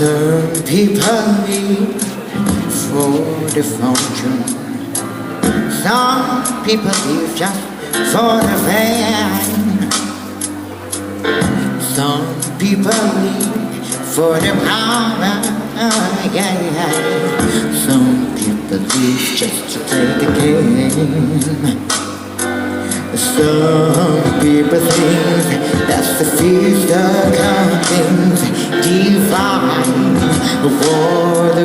Some people for the. Some people live just for the fame. Some people live for the power. Ah, yeah. Some people live just to play the game. Some people think that's the of comings divine for the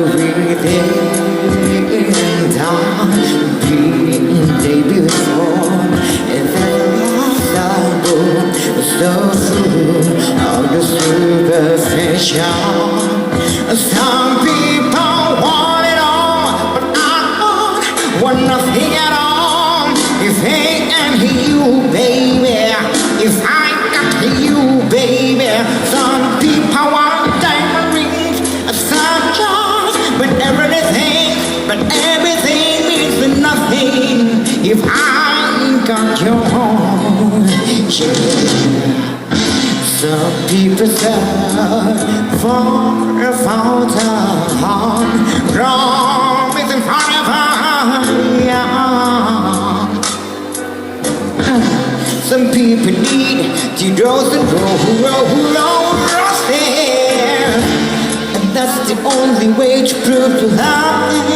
time being day before and impossible so true of the superficial some people want it all but I want nothing at all. If ain't and you baby if I got you baby. Some people want diamond rings some but everything but everything means nothing. If I got yours yeah. Some people search for a fountain, wrong is in front of Some people need to rose and roll, roll, roll, roasted. And that's the only way to prove to them.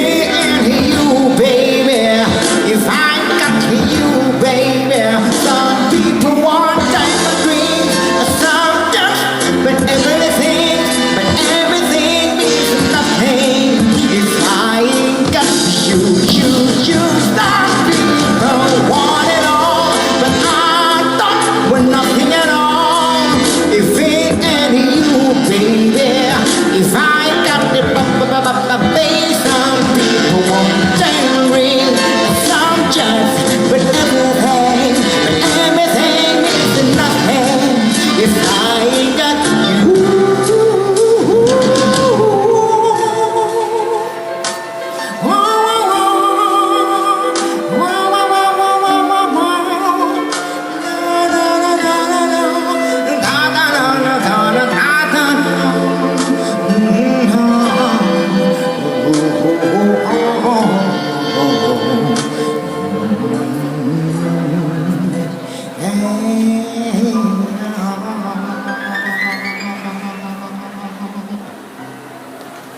you,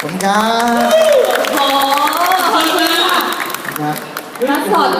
ผมครับโอ้ขอบคุณค่ะครับ รักสด